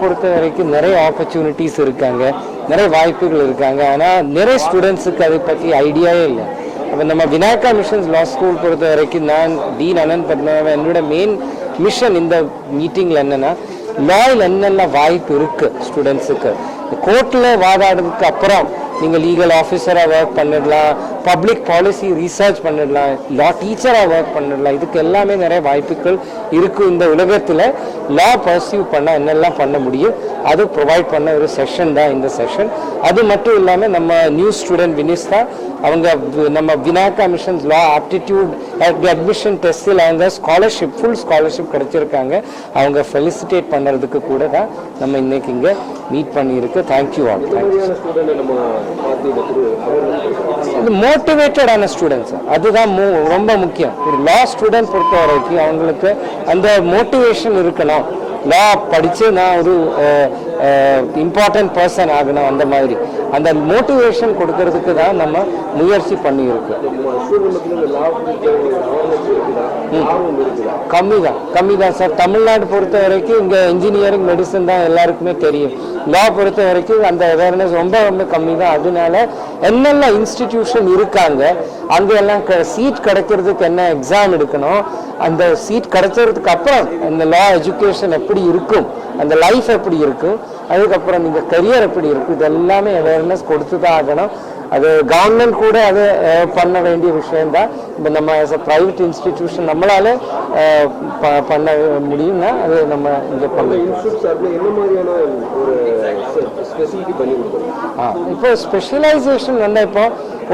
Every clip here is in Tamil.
பொறுத்த வரைக்கும் நிறைய ஆப்பர்ச்சுனிட்டிஸ் இருக்காங்க. நிறைய வாய்ப்புகள் இருக்காங்க. ஆனால் நிறைய ஸ்டூடெண்ட்ஸுக்கு அதை பற்றி ஐடியாவே இல்லை. அப்போ நம்ம விநாயகா மிஷன்ஸ் லா ஸ்கூல் பொறுத்த வரைக்கும் நான் டீன் அனந்த் பட்னாவை என்னோட மெயின் மிஷன் இந்த மீட்டிங்கில் என்னென்னா லாயில் என்னென்ன வாய்ப்பு இருக்குது ஸ்டூடெண்ட்ஸுக்கு கோர்ட்டில் வாதாடுறதுக்கு அப்புறம் நீங்கள் லீகல் ஆஃபீஸராக ஒர்க் பண்ணிடலாம். பப்ளிக் பாலிசி ரீசர்ச் பண்ணிடலாம். லா டீச்சராக ஒர்க் பண்ணிடலாம். இதுக்கு எல்லாமே நிறைய வாய்ப்புகள் இருக்குது இந்த உலகத்தில். லா பர்சியூ பண்ண என்னெல்லாம் பண்ண முடியும்? அது ப்ரொவைட் பண்ண ஒரு செஷன் தான் இந்த செஷன் அது மட்டும் இல்லாமல் நம்ம நியூ ஸ்டூடெண்ட் வினிஸ்தா அவங்க வி- நம்ம வினாக்கா மிஷன்ஸ் லா ஆப்டிடியூட் அட்மிஷன் டெஸ்ட்டில் அவங்க ஸ்காலர்ஷிப் ஃபுல் ஸ்காலர்ஷிப் கிடைச்சிருக்காங்க. அவங்க ஃபெலிசிட்டேட் பண்ணுறதுக்கு கூட தான் நம்ம இன்னைக்கு இங்கே மீட் பண்ணியிருக்கு. Thank you all thank you student மோட்டிவேட்டடான students அதுதான் மு- ரொம்ப முக்கியம். ஒரு லா ஸ்டூடெண்ட் பொறுத்த வரைக்கும் அவங்களுக்கு அந்த மோட்டிவேஷன் இருக்கணும். லா படித்து நான் ஒரு இம்பார்ட்டன்ட் பர்சன் ஆகணும் அந்த மாதிரி. அந்த மோட்டிவேஷன் கொடுக்கறதுக்கு தான் நம்ம முயற்சி பண்ணியிருக்கோம் கம்மி தான் கம்மி தான் சார் தமிழ்நாடு பொறுத்த வரைக்கும் இங்கே இன்ஜினியரிங் மெடிசன் தான் எல்லாருக்குமே தெரியும். லா பொறுத்த வரைக்கும் அந்த அவேர்னஸ் ரொம்ப ரொம்ப கம்மி தான் அதனால என்னென்ன இன்ஸ்டிடியூஷன் இருக்காங்க அங்கே எல்லாம் சீட் கிடைக்கிறதுக்கு என்ன எக்ஸாம் எடுக்கணும் அந்த சீட் கிடைச்சதுக்கு அப்புறம் இந்த லா எஜுகேஷன் எப்படி இருக்கும் அந்த லைஃப் எப்படி இருக்கும் அதுக்கப்புறம் நீங்கள் கரியர் எப்படி இருக்கும் இது எல்லாமே அவேர்னஸ் கொடுத்து தான் ஆகணும். அது கவர்மெண்ட் கூட அது பண்ண வேண்டிய விஷயம்தான். இப்போ நம்ம ஆஸ் அ ப்ரைவேட் இன்ஸ்டிடியூஷன் நம்மளால ப- பண்ண முடியும்னா அது நம்ம இங்கே அந்த பண்ணலாம் இன்ஸ்டியூட் சார்பில் என்ன மாதிரியான ஒரு ஸ்பெசிலிட்டி பண்ணி கொடுக்கணும் ஆ இப்போ ஸ்பெஷலைசேஷன் என்ன இப்போ?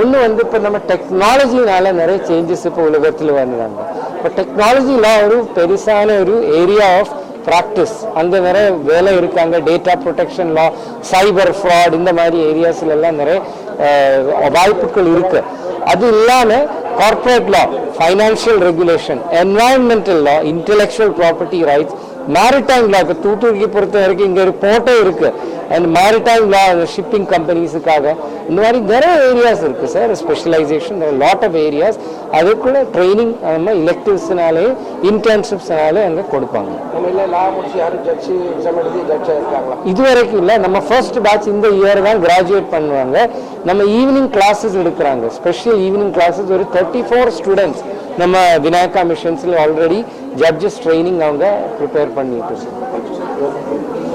ஒன்று வந்து இப்போ நம்ம டெக்னாலஜினால நிறைய சேஞ்சஸ் இப்போ உலகத்தில் வந்துடாங்க இப்போ டெக்னாலஜிலாம் ஒரு பெருசான ஒரு ஏரியா ஆஃப் ப்ராக்டிஸ் அங்கே நிறைய வேலை இருக்காங்க. Data protection law cyber fraud இந்த மாதிரி ஏரியாஸ்ல எல்லாம் நிறைய வாய்ப்புகள் இருக்கு. அது இல்லாமல் corporate law financial regulation environmental law intellectual property rights maritime law இப்போ தூத்துக்குடிக்கு பொறுத்த வரைக்கும் இங்கே ஒரு போர்ட்டே இருக்கு. அண்ட் மேரிடைம் லா ஷிப்பிங் கம்பெனிஸுக்காக இந்த மாதிரி நிறைய ஏரியாஸ் இருக்கு sir specialisation lot of areas அதுக்குள்ள ட்ரைனிங் நம்ம இலெக்டிவ்ஸ்னாலே இன்டர்ன்ஷிப்ஸ்னாலே அங்கே கொடுப்பாங்க. இது வரைக்கும் இல்லை. நம்ம ஃபர்ஸ்ட் பேட்ச் இந்த இயர் தான் கிராஜுவேட் பண்ணுவாங்க. நம்ம ஈவினிங் கிளாஸஸ் எடுக்கிறாங்க. ஸ்பெஷல் ஈவினிங் கிளாஸஸ் ஒரு தேர்ட்டி ஃபோர் ஸ்டூடெண்ட்ஸ் நம்ம விநாயகா மிஷன்ஸில் ஆல்ரெடி ஜட்ஜஸ் ட்ரைனிங் அவங்க ப்ரிப்பேர் பண்ணிட்டு இருக்கோம்